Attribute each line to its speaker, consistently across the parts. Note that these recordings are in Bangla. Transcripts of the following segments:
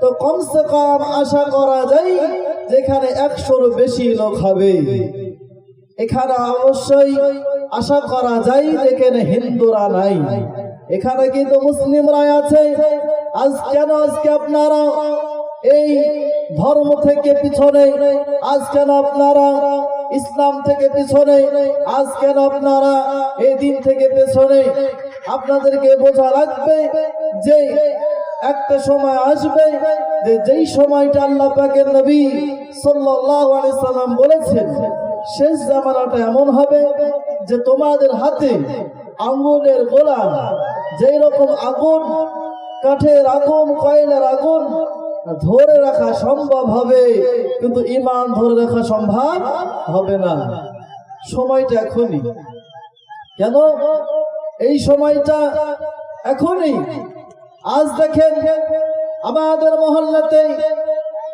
Speaker 1: তো কমসে কম আশা করা যায় যেখানে একশোর বেশি লোক হবে। এখানে অবশ্যই আশা করা যায় যেখানে হিন্দুরা নাই। এখানে কিন্তু মুসলিমরাই আছে। আজ কেন আজকে আপনারা এই ধর্ম থেকে পিছনে? আজ কেন আপনারা ইসলাম থেকে পিছনে? আজ কেন আপনারা এই দিন থেকে পেছনে? আপনাদেরকে বোঝা লাগবে যে একটা সময় আসবে যে যেই সময়টা আল্লাহ পাকের নবী সাল্লাল্লাহু আলাইহি সাল্লাম বলেছেন, শেষ জামানাটা এমন হবে যে তোমাদের হাতে আঙ্গুলের গোলা যেই রকম আগুন, কাঠের আগুন কয়লার আগুন ধরে রাখা সম্ভব হবে, কিন্তু ইমান ধরে রাখা সম্ভব হবে না। সময়টা এখনই। কেন? এই সময়টা এখনই আজ দেখেন আমাদের মহল্লাতে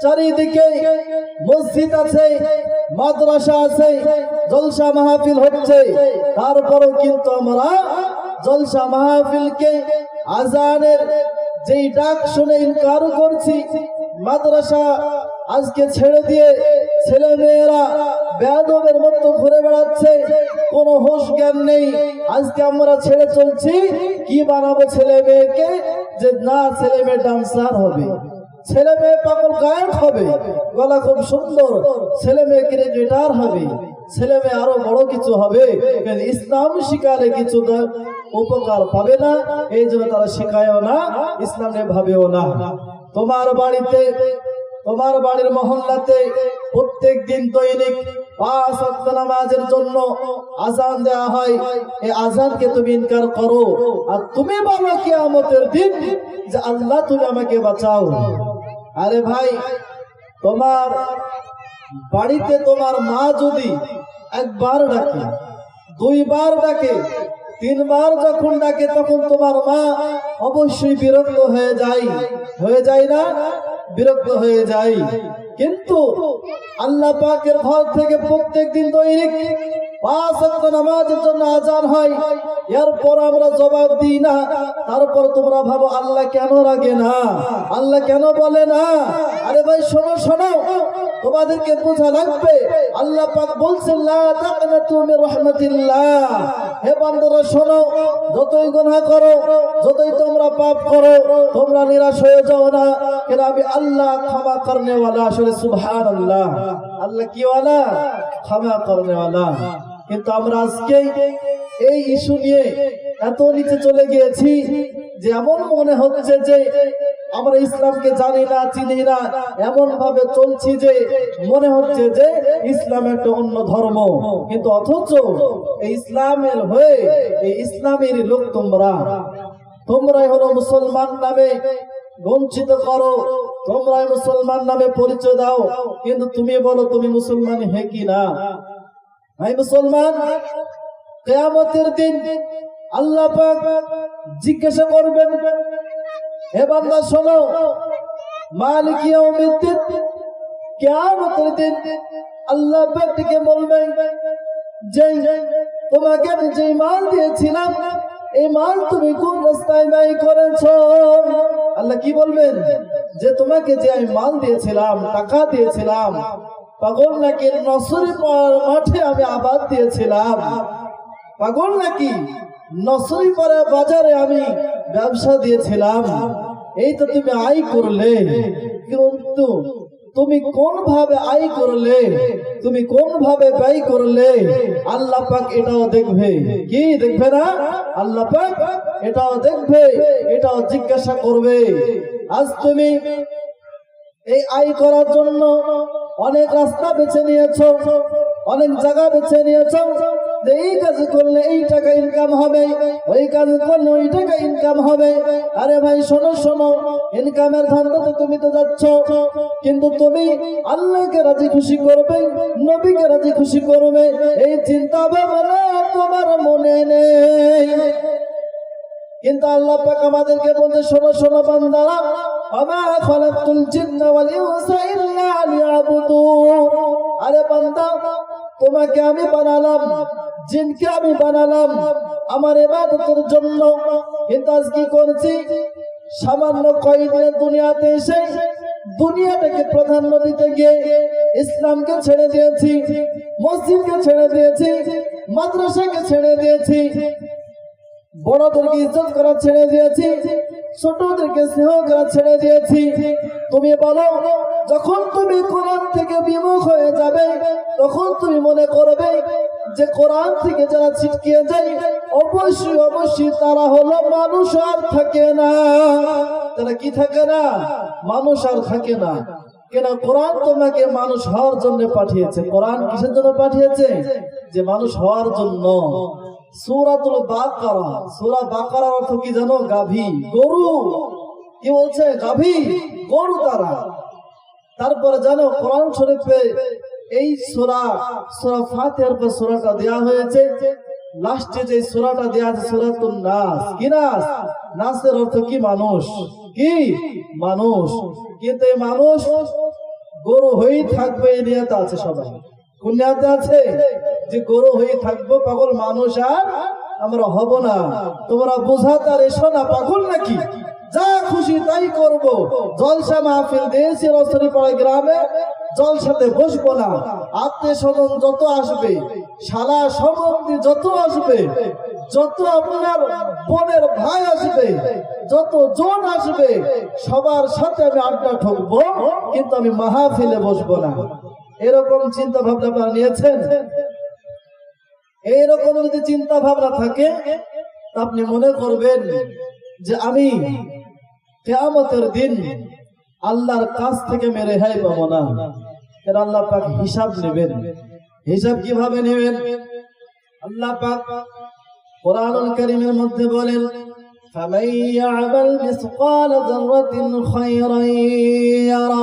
Speaker 1: চারিদিকে মসজিদ আছে, মাদ্রাসা আছে, জলসা মাহফিল হচ্ছে। তারপরেও কিন্তু আমরা জলসা মাহফিলকে আজানের যেই ডাক শুনে ইনকার করছি, মাদ্রাসা আজকে ছেড়ে দিয়ে ছেলে মেয়েরা বেদবের মতো ঘুরে বেড়াচ্ছে, কোনো হোশ জ্ঞান নেই। আজকে আমরা ছেড়ে চলছি, কি বানাবো ছেলে মেয়েকে যে না, ছেলে মেয়ে ডান্সার হবে। ছেলে মেয়ে পাগল গায়ক হবে। গলা খুব সুন্দর। ছেলে মেয়ে ক্রিকেটার হবে। ছেলে মেয়ে আরও বড় কিছু হবে। ইসলাম শিকারে কিছু উপকার পাবে না? এই জন্য তারা শেখায়ও না, ইসলামে ভাবেও না। তোমার বাড়িতে তোমার বাড়ির মহল্লাতে প্রত্যেক দিন দৈনিক পাঁচ ওয়াক্ত নামাজের জন্য আজান দেওয়া হয়। এই আজানকে তুমি ইনকার করো। আর তুমি বলো কিয়ামতের দিন যে আল্লাহ তুমি আমাকে বাঁচাও। আরে ভাই, তোমার বাড়িতে তোমার মা যদি একবার ডাকে, দুইবার ডাকে, তিনবার যখন ডাকে, তখন তোমার মা অবশ্যই বিরক্ত হয়ে যায়। হয়ে যায় না? বিরক্ত হয়ে যাই। কিন্তু আল্লাহ পাকের ঘর থেকে প্রত্যেক দিন দৈনিক পাঁচ নামাজের জন্য আজান হয়। এরপর আমরা জবাব দিই না। তারপর তোমরা ভাবো, আল্লাহ কেন রাগে না? আল্লাহ কেন বলে না? আরে ভাই, শোনো শোনো। তোমাদেরকে বোঝা লাগবে, আল্লাহ পাক বলছেন, লা তাকনাতু মির রাহমাতিল্লাহ। হে বান্দারা, শোনো, যতই গুনাহ করো, যতই তোমরা পাপ করো, তোমরা নিরাশ হয়ে যাও না। কেন, আমি আল্লাহ ক্ষমা করনে ওয়ালা আসলে সুবহানাল্লাহ। আল্লাহ কি ওয়ালা? ক্ষমা করনে ওয়ালা কিন্তু আমরা আজকে এই ইস্যু নিয়ে এত নিচে চলে গিয়েছি যে এমন মনে হচ্ছে যে আমরা ইসলামকে জানি না, চিনি না এমন ভাবে চলছি যে মনে হচ্ছে যে ইসলাম একটা অন্য ধর্ম। কিন্তু অথচ এই ইসলামের হয়ে এই ইসলামের লোক তোমরা। তোমরাই হলো মুসলমান নামে বঞ্চিত করো, তোমরাই মুসলমান নামে পরিচয় দাও। কিন্তু তুমি বলো, তুমি মুসলমান হে কি না? ভাই মুসলমান, কেয়ামতের দিন আল্লাহ জিজ্ঞাসা করবেন হে শোনো আল্লাহ বলবেন যে তোমাকে আমি যে দিয়েছিলাম, এই মাল তুমি রাস্তায় করেছ? আল্লাহ কি বলবেন? যে তোমাকে যে আমি মাল দিয়েছিলাম, টাকা দিয়েছিলাম, পাগল নাকি নসরি মাঠে আমি আবাদ দিয়েছিলাম? পাগল নাকি নসরি পাড়া বাজারে আমি ব্যবসা দিয়েছিলাম? এই তো তুমি আয় করলে। কিন্তু তুমি কোন ভাবে আয় করলে? তুমি কোন ভাবে ব্যয় করলে? আল্লাহ পাক এটাও দেখবে। কি দেখবে না? আল্লাহ পাক এটাও দেখবে, এটাও জিজ্ঞাসা করবে। আজ তুমি এই আয় করার জন্য অনেক রাস্তা বেছে নিয়েছো, অনেক জায়গা বেছে নিয়েছো। এই কাজ করলে এই টাকা ইনকাম হবে, ওই কাজ করলে ওই টাকা ইনকাম হবে। আরে ভাই, শোনো শোনো ইনকামের ধান্দাতে তুমি তো যাচ্ছ। কিন্তু তুমি আল্লাহকে রাজি খুশি করবে, নবীকে রাজি খুশি করবে, এই চিন্তা ভাবনা তোমার মনে নেই। কিন্তু আল্লাহ পাক আমাদেরকে বলতে শোনো শোনো বান্দারা আরে বান্দা তোমাকে আমি বানালাম, জিনকে আমি বানালাম, আমার ইবাদতের জন্য। কিন্তু আজ কি করছি? সামান্য কয়েকদিনের দুনিয়াতে এসে দুনিয়াটাকে প্রাধান্য দিতে গিয়ে ইসলামকে ছেড়ে দিয়েছি, মসজিদকে ছেড়ে দিয়েছি, মাদ্রাসাকে ছেড়ে দিয়েছি, বড়দেরকে ইজ্জত করা ছেড়ে দিয়েছি ছোটদেরকে স্নেহ করা ছেড়ে দিয়েছি। তুমি বলো, যখন তুমি কোরআন থেকে বিমুখ হয়ে যাবে, তখন তুমি মনে করবে যে কোরআন থেকে যারা ছিটকিয়ে যায়, অবশ্যই অবশ্যই তারা হলো মানুষ আর থাকে না। তারা কি থাকে না? মানুষ আর থাকে না। কেন? কোরআন তোমাকে মানুষ হওয়ার জন্য পাঠিয়েছে। কোরআন কিসের জন্য পাঠিয়েছে? যে মানুষ হওয়ার জন্য। সূরাতুল বাকারা। সূরা অর্থ কি জানো? গাভী। গরু। কি বলছে? গাভী। গরু তারা। তারপরে জানো, কোরআন শরীফে এই সূরা সূরা ফাতিহার পর সূরাটা দেয়া হয়েছে। লাস্টে যে সূরাটা দেয়া আছে, সূরাতুন নাস। কি নাস? নাসের অর্থ কি? মানুষ। কি? মানুষ। কিন্তু এই মানুষ গরু হয়েই থাকবে, এই নিয়তে আছে সবাই। কোন আছে যে গরু হয়ে থাকব, পাগল মানুষ আর আমরা হব না। তোমরা বোঝাতে আর এসো না, পাগল নাকি? যা খুশি তাই করব। জলসা মাহফিল দিয়েছি রসরি পাড়া গ্রামে। জলসাতে বসবো না। আত্মীয় স্বজন যত আসবে সারা সম্বন্ধী যত আসবে, যত আপনার বোনের ভাই আসবে, যত জন আসবে, সবার সাথে আমি আড্ডা ঠকবো, কিন্তু আমি মাহফিলে বসবো না। এরকম চিন্তা ভাবনা আপনারা নিয়েছেন? এইরকম যদি চিন্তা ভাবনা থাকে আপনি মনে করবেন যে আমি কেয়ামতের দিন আল্লাহর কাছ থেকে মেরে হাই পাবো না। এর আল্লাহ পাক হিসাব নেবেন। হিসাব কীভাবে নেবেন? আল্লাহ পাক কোরআনুল কারীমের মধ্যে বলেন ফামাইয়া আমাল মিসকাল যারাতিন খায়রান ইয়ারা।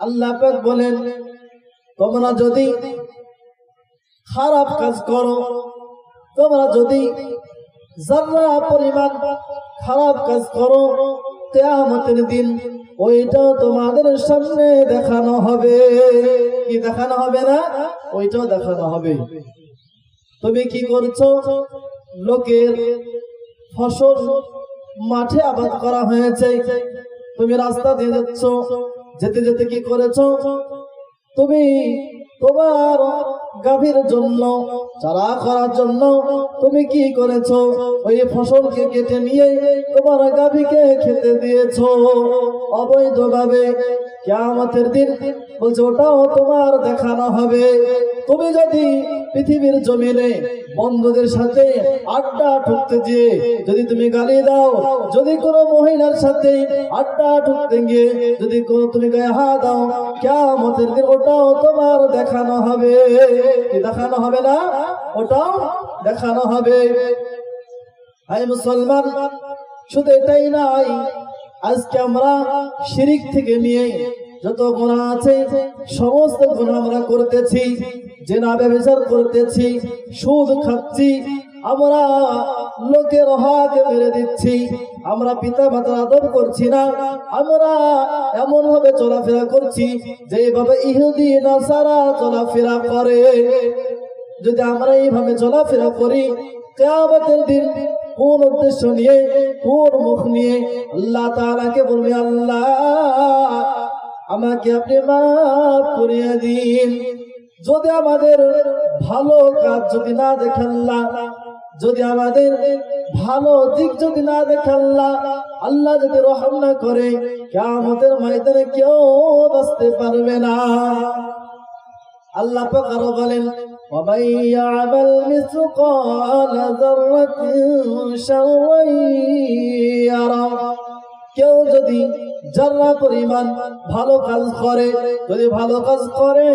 Speaker 1: আল্লাহ পাক বলেন, তোমরা যদি খারাপ কাজ করো, তোমরা যদি যারা পরিমাণ খারাপ কাজ করো, কেয়ামতের দিন ওইটাও তোমাদের সামনে দেখানো হবে। কি দেখানো হবে না? ওইটাও দেখানো হবে। তুমি কি করছ? লোকের ফসল মাঠে আবাদ করা হয়েছে। তুমি রাস্তা দিয়ে যাচ্ছ, যেতে যেতে কি করেছ? তুমি তোমার গাভীর জন্য, চারা করার জন্য তুমি কি করেছ? ওই ফসলকে কেটে নিয়ে তোমার গাভীকে খেতে দিয়েছ। অবৈধভাবে কেয়ামতের দিন বলছে, ওটাও তোমার দেখানো হবে। তুমি যদি পৃথিবীর জমিনে বন্ধুদের সাথে আড্ডা ঠুকতে গিয়ে যদি তুমি গালি দাও, যদি কোনো মহিলার সাথে আড্ডা ঠুকতে গিয়ে যদি কোনো তুমি গায়ে হাত দাও, কেয়ামতের দিন ওটাও তোমার দেখানো হবে। দেখানো হবে না? ওটাও দেখানো হবে। হাই মুসলমান, শুধু এটাই নাই আজকে আমরা শিরিক থেকে নিয়ে যত গুণা আছে, সমস্ত গুণা আমরা করতেছি, জেনা ব্যবচার করতেছি, সুদ খাচ্ছি, আমরা লোকের হক মেরে দিচ্ছি, আমরা পিতা মাতার আদর করছি না, আমরা এমন ভাবে চলাফেরা করছি যে এইভাবে ইহুদি, নাসারা চলাফেরা করে। যদি আমরা এইভাবে চলাফেরা করি, কেয়ামতের দিন কোন উদ্দেশ্য নিয়ে, কোন মুখ নিয়ে আল্লাহ তাআলাকে বলবে, আল্লাহ আমাকে আপনি মাফ করিয়ে দিন যদি আমাদের ভালো কাজ যদি না দেখে আল্লাহ যদি আমাদের ভালো দিক যদি না দেখে আল্লাহ আল্লাহ যদি রহম না করে কেয়ামতের ময়দানে কেউ বাঁচতে পারবে না আল্লাহ পাক আরো বলেন ومن يعمل مثقال ذرة شرا يره কেউ যদি যারা পরিমাণ ভালো কাজ করে, যদি ভালো কাজ করে,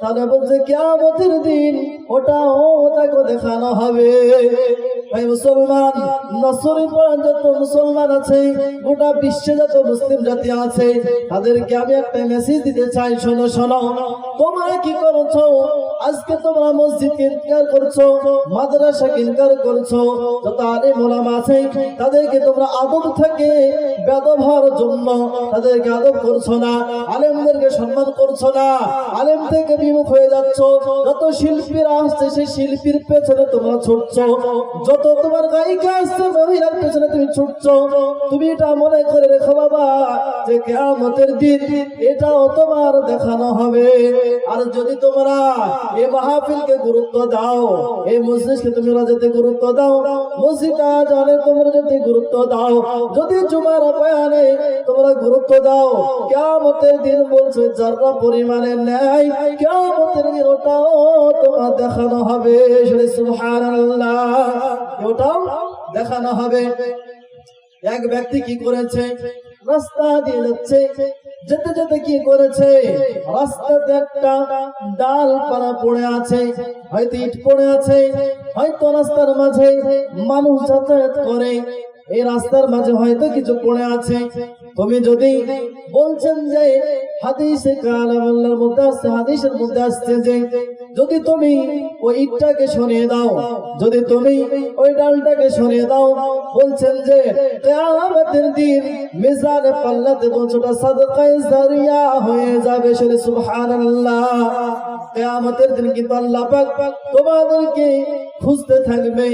Speaker 1: তাহলে বলছে কেমতের দিন ওটাও তাকে দেখানো হবে। তাদেরকে তোমরা আদব থেকে বেদব জন্য তাদেরকে আদব করছ না, আলেমদেরকে সম্মান করছ না, আলেম থেকে বিমুখ হয়ে যাচ্ছ, যত শিল্পীরা আসছে, সেই শিল্পীর পেছনে তোমরা ছুটছো। যত তোমার গায়িকা আসছে মহিলার পেছনে, তুমি ছুটছো। তুমি এটা মনে করে রেখো বাবা যে কেয়ামতের দিন এটাও তোমার দেখানো হবে। আর যদি তোমরা এই মাহফিলকে গুরুত্ব দাও এই মসজিদকে তোমরা যদি গুরুত্ব দাও মসজিদ জানে তোমরা যদি গুরুত্ব দাও। যদি জুমার বয়ানে তোমরা গুরুত্ব দাও, কেয়ামতের দিন বলছে যারা পরিমাণে নেয়, কেয়ামতের দিন ওটাও তোমার দেখানো হবে। সুবহানাল্লাহ। ওটাও দেখানো হবে। এক ব্যক্তি কি করেছে? রাস্তা দিয়ে যাচ্ছে। যেতে যেতে কি করেছে? রাস্তাতে একটা ডাল পাড়া পড়ে আছে। হয়তো ইট পড়ে আছে। হয়তো রাস্তার মাঝে মানুষ যাতায়াত করে। এই রাস্তার মাঝে হয়তো কিছু পড়ে আছে। তুমি যদি বলছেন যে হাদিসে কালাম আল্লাহর মধ্যে আসছে, হাদিসের মধ্যে আসছে যে, যদি তুমি ওই ইটটাকে সরিয়ে দাও, যদি তুমি ওই ডালটাকে সরিয়ে দাও, বলছেন যে, কিয়ামতের দিন মিজানে পাল্লাতে বলছোটা সাদকায়ে জারিয়া হয়ে যাবে শুনে সুবহানাল্লাহ। কিয়ামতের দিন কিন্তু আল্লাহ পাক তোমাদেরকে খুঁজতে থাকবে।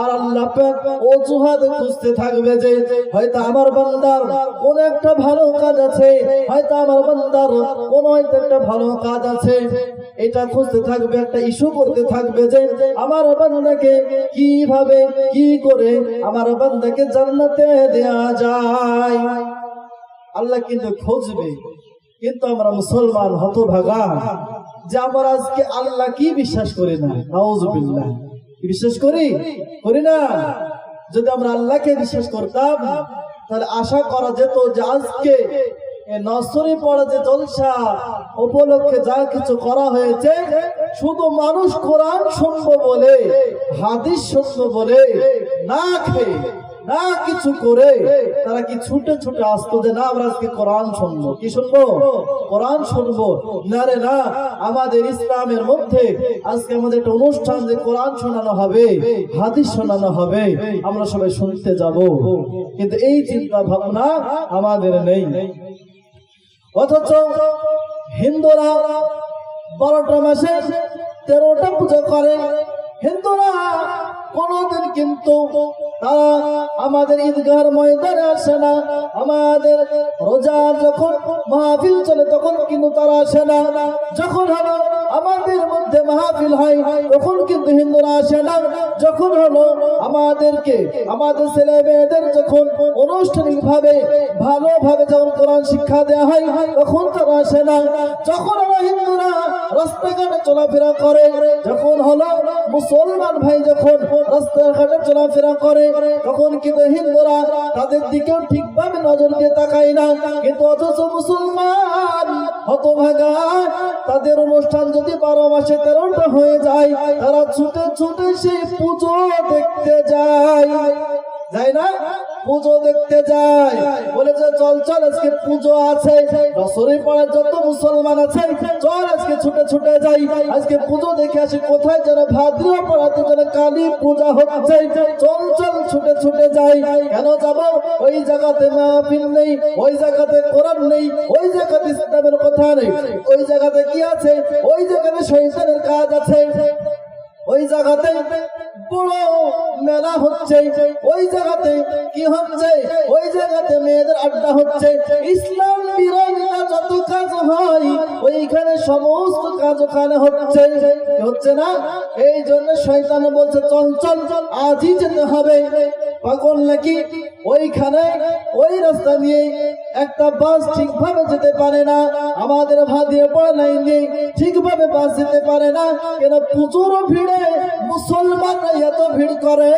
Speaker 1: আর আল্লাহ পাক অজুহাত খুঁজতে থাকবে যে, হয়তো আমার বান্দার কোন একটা ভালো কাজ আছে, হয়তো আমার বান্দার কোন একটা ভালো কাজ আছে। এটা খুঁজতে থাকবে, একটা ইস্যু করতে থাকবে যে, আমার বান্দাকে কীভাবে, কি করে আমার বান্দাকে জান্নাতে দেয়া যায়। আল্লাহ কিন্তু খুঁজবে, কিন্তু আমরা মুসলমান হতভাগা। যে আমরা আজকে আল্লাহ কি বিশ্বাস করি না? কি বিশ্বাস করি? করি না। যদি আমরা আল্লাহকে বিশ্বাস করতাম, তাহলে আশা করা যেত যে আজকে নসরে পড়া যে জলসা, উপলক্ষে যা কিছু করা হয়েছে, শুধু মানুষ কোরআন শুনব বলে, হাদিস শুনব বলে না খেয়ে না কিছু করে, তারা কি ছুটে ছুটে আসতো যে না, আমরা আজকে কোরআন শুনব। কি শুনব? কোরআন শুনব। না রে, না, আমাদের ইসলামের মধ্যে আজকে আমাদের একটা অনুষ্ঠান যে কোরআন শোনানো হবে, হাদিস শোনানো হবে, আমরা সবাই শুনতে যাব। কিন্তু এই চিন্তা ভাবনা আমাদের নেই। অথচ হিন্দুরা বারোটা মাসে তেরোটা পুজো করে। হিন্দুরা কোনদিন কিন্তু তারা আমাদের ঈদগার ময়দানে আসে না। আমাদের রোজা যখন মাহফিল চলে, তখন কিন্তু তারা আসে না। যখন আমাদের মাহফিল হয়, তখন কিন্তু হিন্দুরা আসে না। যখন হলো আমাদেরকে, আমাদের ছেলে মেয়েদের যখন যখন কোরআন শিক্ষা দেওয়া হয়, তখন তারা আসে না। যখন হিন্দুরা রাস্তাঘাটে চলাফেরা করে, যখন হলো মুসলমান ভাই যখন রাস্তাঘাটে চলাফেরা করে, তখন কিন্তু হিন্দুরা তাদের দিকেও ঠিকভাবে নজর দিয়ে তাকায় না। কিন্তু অথচ মুসলমান হতভাগা। তাদের অনুষ্ঠান যদি বারো মাসে তেরোটা হয়ে যায়, তারা ছুটে ছুটে সেই পুজো দেখতে যায়। যায় না? পুজো দেখতে যায়। বলেছে চল চল, আজকে পুজো আছে। বছরের পরে যত মুসলমান আছে চল, আজকে ছুটে ছুটে যাই। আজকে পুজো দেখে আসি কোথায় যেন ভাদ্র পড়াতে যেন কালী পূজা হচ্ছে। চল চল, ছুটে ছুটে যাই। কেন যাব? ওই জায়গাতে মাহফিল নেই, ওই জায়গাতে কোরআন নেই, ওই জায়গাতে ইসলামের নেই ওই জায়গাতে কি আছে? ওই জায়গাতে শৈতানের কাজ আছে। ওই জায়গাতে বড় মেলা হচ্ছে। ওই জায়গাতে কি হচ্ছে? ওই জায়গাতে মেয়েদের আড্ডা হচ্ছে। ইসলাম বিরোধিতা যত কাজ হয়, ওইখানে সমস্ত কাজ ওখানে হচ্ছে। হচ্ছে না? এই জন্য শয়তান বলছে চল চল চল, আজই যেতে হবে। পাগল নাকি? ওইখানে ওই রাস্তা দিয়ে একটা বাস ঠিকভাবে যেতে পারে না। আমাদের ভাদিয়ে পড়া লাইন ঠিকভাবে বাস যেতে পারে না। কেন প্রচুর ভিড়ে মুসলমানরা এত ভিড় করে,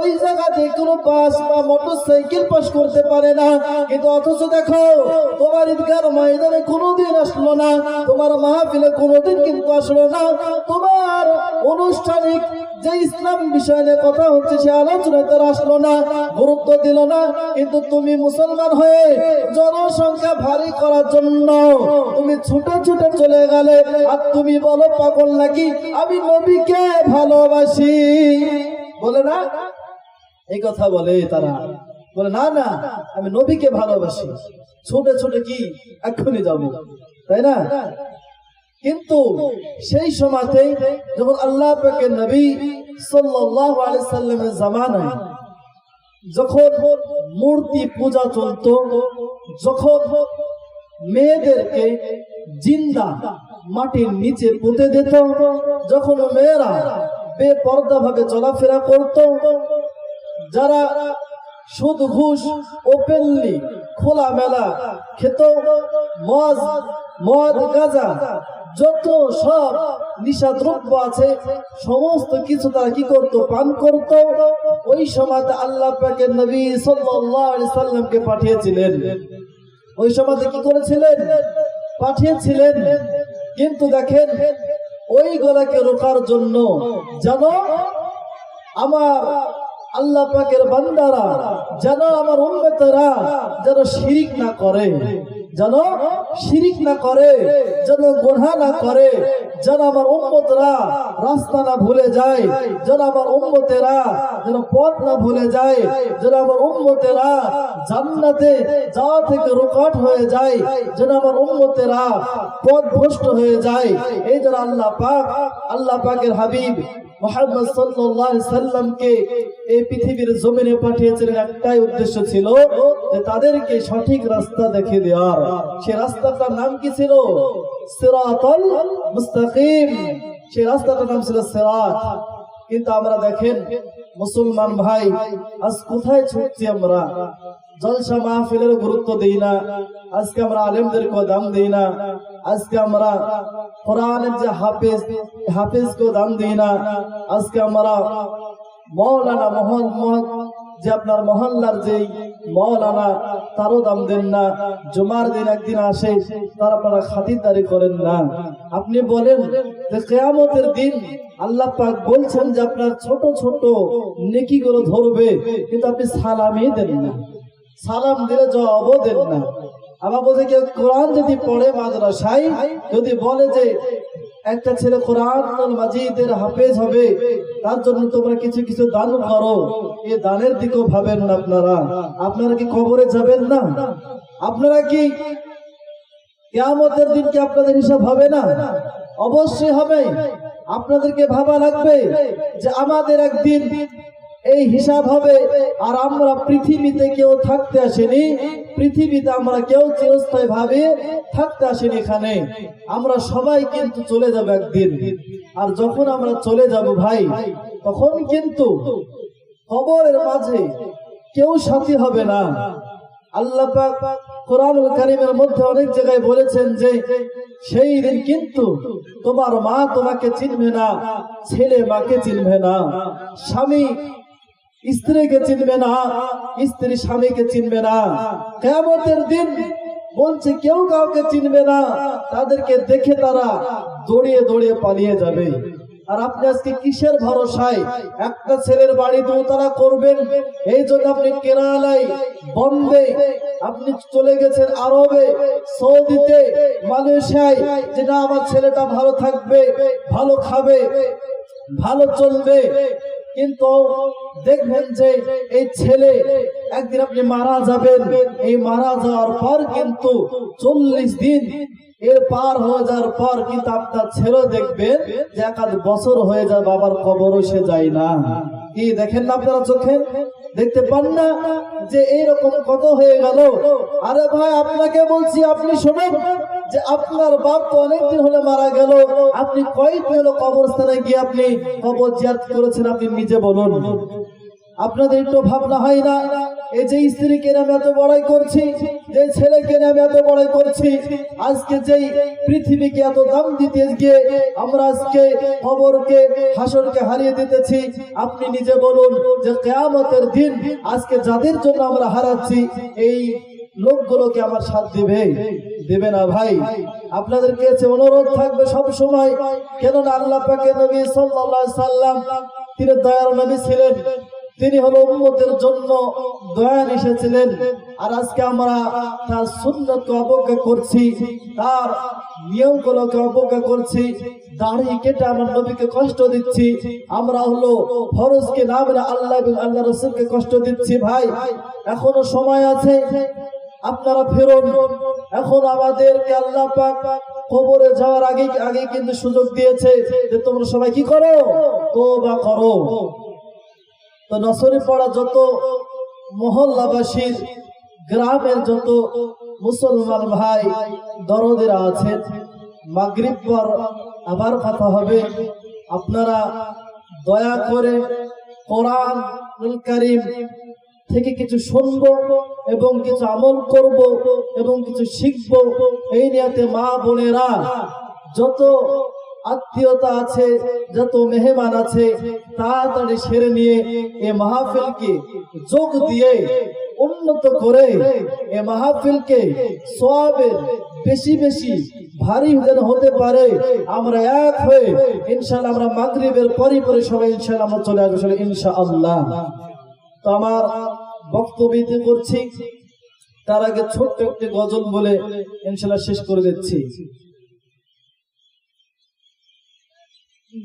Speaker 1: ওই জায়গাতে কোনো বাস বা মোটর সাইকেল পাস করতে পারে না। কিন্তু অথচ দেখো, তোমার ঈদগার ময়দানে কোনোদিন আসলো না, তোমার মাহফিলে কোনোদিন কিন্তু আসলো না। তোমার অনুষ্ঠানিক যে ইসলাম বিষয় কথা হচ্ছে, সে আলোচনায় তারা আসলো না। গুরুত্ব দিল না, কিন্তু তুমি মুসলমান হয়ে জনসংখ্যা ভারী করার জন্য তুমি ছুটে ছুটে চলে গেলে। আর তুমি বলো, পাগল নাকি? আমি নবীকে ভালোবাসি। বলে না? এই কথা বলে তারা। বলে, না না, আমি নবীকে ভালোবাসি। ছুটে ছুটে কি? এক্ষুনি যাব। তাই না? কিন্তু সেই সময়তে যখন আল্লাহ নবী সাল্লাল্লাহু আলাইহি সাল্লামের জামানায় যখন মূর্তি পূজা চলত, যখন মেয়েদেরকে জিন্দা মাটির নিচে পুঁতে দিত, যখন মেয়েরা বেপর্দা ভাবে চলাফেরা করত, যারা সুদ ঘুষ ওপেনলি খোলা মেলা খেত মজ মদ, গাজা, যত সব নিশা দ্রব্য আছে, সমস্ত কিছু তারা কি করত? পান করত। ওই সময় আল্লাহ সাল্লামকে পাঠিয়েছিলেন। ওই সময় কি করেছিলেন? পাঠিয়েছিলেন। কিন্তু দেখেন, ওই গলাকে রোকার জন্য যেন আমার আল্লাহ পাকের বান্দারা, যেন আমার উম্মতেরা যেন শিরিক না করে, যেন শিরিক না করে, যেন গোনা না করে, যেন আমার উম্মতরা রাস্তা না ভুলে যায়, যেন আমার উম্মতেরা যেন পথ না ভুলে যায়, যেন আমার উম্মতেরা জান্নাতে যাওয়া থেকে রোকাট হয়ে যায়, যেন আমার উম্মতেরা পথ ভ্রষ্ট হয়ে যায়। এই যেন আল্লাহ পাক, আল্লাহ পাকের হাবিব মোহাম্মদ সাল্লামকে এই পৃথিবীর জমিনে পাঠিয়েছিলেন একটাই উদ্দেশ্য ছিল যে তাদেরকে সঠিক রাস্তা দেখিয়ে দেওয়ার। সে রাস্তাটার নাম কি ছিল? সিরাতাল মুস্তাকিম। সেই রাস্তাটার নাম ছিল সিরাত। কিন্তু আমরা দেখেন, মুসলমান ভাই, আজ কোথায় ছুটছি আমরা? জলসা মাহফিলের গুরুত্ব দেই না। আজকে আমরা আলেমদেরকে দাম দেই না। আজকে আমরা কোরআনের যে হাফেজ হাফেজকে দাম দিই না। আজকে আমরা মৌলানা মোহাম্মদ, যে আপনার মহল্লার যেই মৌলানা, তারও দাম দেন না। জুমার দিন একদিন আসে, তার আপনারা খাতিরদারি করেন না। আপনি বলেন যে কেয়ামতের দিন আল্লাহ পাক বলছেন যে আপনার ছোট ছোট নেকিগুলো ধরবে, কিন্তু আপনি সালামই দেন না। সালাম দিলে জবাবও দেন না। আবার বলছে, কেউ কোরআন যদি পড়ে মাদ্রাসায়, যদি বলে যে একটা ছেলে কোরআন মাজিদের হাফেজ হবে, তার জন্য তোমরা কিছু কিছু দান করো, এ দানের দিকেও ভাবেন না আপনারা। আপনারা কি কবরে যাবেন না? আপনারা কি কেয়ামতের দিন কি আপনাদের হিসাব হবে না? অবশ্যই হবে। আপনাদেরকে ভাবা লাগবে যে আমাদের একদিন এই হিসাব হবে, আর আমরা পৃথিবীতে কেউ থাকতে আসেনি, পৃথিবীতে আমরা কেউ চিরস্থায়ী ভাবে থাকতে আসেনি এখানে। আমরা সবাই কিন্তু চলে যাব একদিন। আর যখন আমরা চলে যাব ভাই, তখন কিন্তু কবরের মাঝে কেউ সাথী হবে না। আল্লাহ কোরআনুল কারীমের মধ্যে অনেক জায়গায় বলেছেন যে, সেই দিন কিন্তু তোমার মা তোমাকে চিনবে না, ছেলে মাকে চিনবে না, স্বামী স্ত্রীকে চিনবে না, স্ত্রী স্বামীকে চিনবে না। কেমতের দিন বলছে কেউ কাউকে চিনবে না, তাদেরকে দেখে তারা দৌড়িয়ে দৌড়িয়ে পালিয়ে যাবে। আর আপনি আজকে কিসের ভরসায়? একটা ছেলের বাড়ি দোতলা করবেন, এই জন্য আপনি কেরালায়, বম্বে, আপনি চলে গেছেন আরবে, সৌদিতে, মালয়েশিয়ায়, যেটা আমার ছেলেটা ভালো থাকবে, ভালো খাবে, ভালো চলবে। কিন্তু দেখবেন যে এই ছেলে একদিন আপনি মারা যাবেন। এই মারা যাওয়ার পর কিন্তু চল্লিশ দিন এর পার হয়ে যাওয়ার পর কিন্তু আপনার ছেলে দেখবেন যে এক আধ বছর হয়ে যায়, বাবার কবরও সে যায় না। কি দেখেন না আপনারা চোখে? দেখতে পান না যে এইরকম কত হয়ে গেল? আরে ভাই, আপনাকে বলছি, আপনি শুনুন। যে আপনার বাপ তো অনেকদিন হলে মারা গেল। আপনি কয়েকদিন হলো কবরস্থানে গিয়ে আপনি কবর জিয়ারত করেছেন আপনি নিজে বলুন। আপনাদের একটু ভাবনা হয় না? এই যে স্ত্রীকে আমি এত বড়াই করছি, যে ছেলেকে আমি এত বড়াই করছি, আজকে যেই পৃথিবীকে এত দাম দিতে গিয়ে আমরা আজকে খবরকে হাসরকে হারিয়ে দিতেছি, আপনি নিজে বলুন যে কেয়ামতের দিন আজকে যাদের জন্য আমরা হারাচ্ছি, এই লোকগুলোকে আমার সাথ দিবে। দেবে না ভাই। আপনাদের কাছে অনুরোধ থাকবে সব সময়? কেননা আল্লাহ পাকে নবী সাল্লাল্লাহু সাল্লাম তিনি দয়ার নবী ছিলেন। তিনি হলো উম্মতের জন্য দয়ান এসেছিলেন। আর আজকে আমরা তার সুন্নতকে অবজ্ঞা করছি, তার নিয়মগুলোকে অবজ্ঞা করছি দাঁড়িয়ে কেটে আমার নবীকে কষ্ট দিচ্ছি। আমরা হলো ফরজকে না বলে আল্লাহ আল্লাহ রসুলকে কষ্ট দিচ্ছি ভাই। এখনও সময় আছে। আপনারা ফেরুন। এখন আমাদেরকে আল্লাহ পাক কবরে যাওয়ার আগে আগে কিন্তু সুযোগ দিয়েছে যে তোমরা সবাই কি করো? তো বা করো। তো নসরি পড়া যত মহল্লাবাসীর, গ্রামের যত মুসলমান ভাই, দরদেরা আছেন মাগরিব পর আবার কথা হবে। আপনারা দয়া করে কোরআন কারিম থেকে কিছু শুনব এবং কিছু আমল করব এবং কিছু শিখব। এই নিয়াতে মা বোনেরা, যত আত্মীয়তা আছে, যত মেহমান আছে, তাড়াতাড়ি সেরে নিয়ে এ মাহফিলকে যোগ দিয়ে, উন্নত করে এ মাহফিলকে সবের বেশি বেশি ভারী যেন হতে পারে, আমরা এক হয়ে ইনশাল্লাহ আমরা মাগরিবের পরই পরে সবাই ইনশাল্লাহ আমরা চলে আসব, ইনশাআল্লাহ। আমার বক্তব্য করছি। তার আগে ছোট্ট একটি গজল বলে ইনশাল্লাহ শেষ করে দিচ্ছি।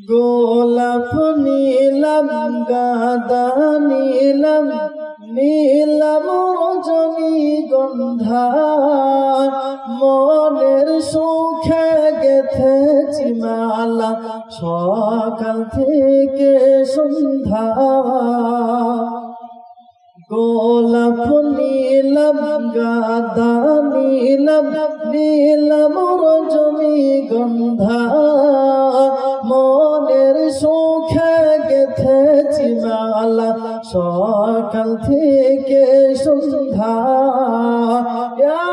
Speaker 1: গোলাপ নীলাম, গাদা নীলাম নীলাম রজনী গন্ধা। মনের সুখে গেথেছি মালা, সকাল থেকে সন্ধ্যা। গোলাপ নীলম, গাদা নীলম নীলম রজনী গন্ধা। মনের সুখে গেথেছি মালা, সকাল থেকে সন্ধ্যা। ইয়া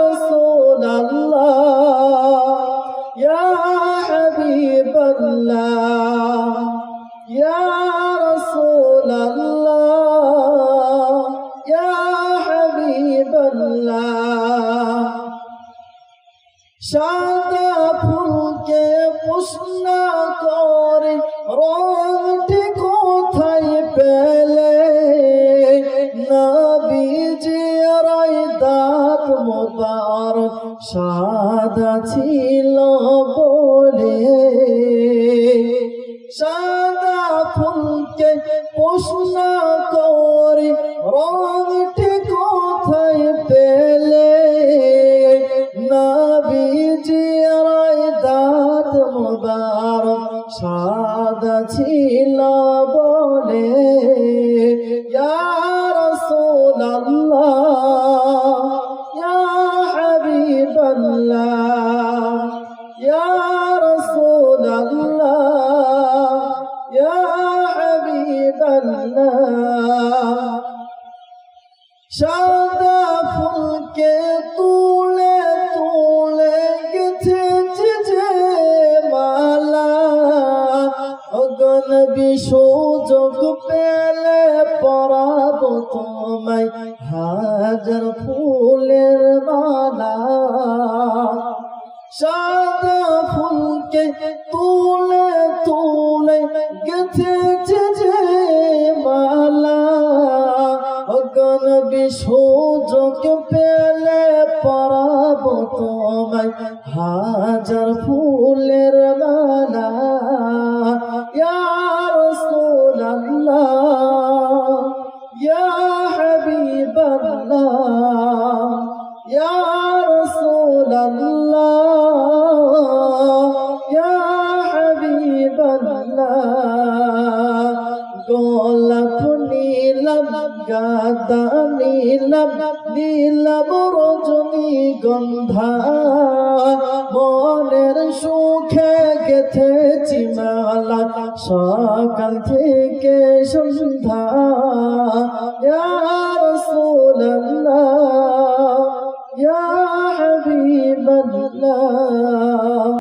Speaker 1: রাসূলুল্লাহ ইয়া হাবিবাল্লাহ সাদা ফুলকে প্রশ্ন করে রংটি কোথায় পেলে? নবীজি রায় দাঁত মোতার সাদা ছিল রাসূলুল্লাহ ইয়া হাবিবাল্লাহ সাদা ফুলকে তুলে তুলে গেছে যে মালা অগন বিসূযোগ পেলে পরাব তোমায় হাজার ফুলের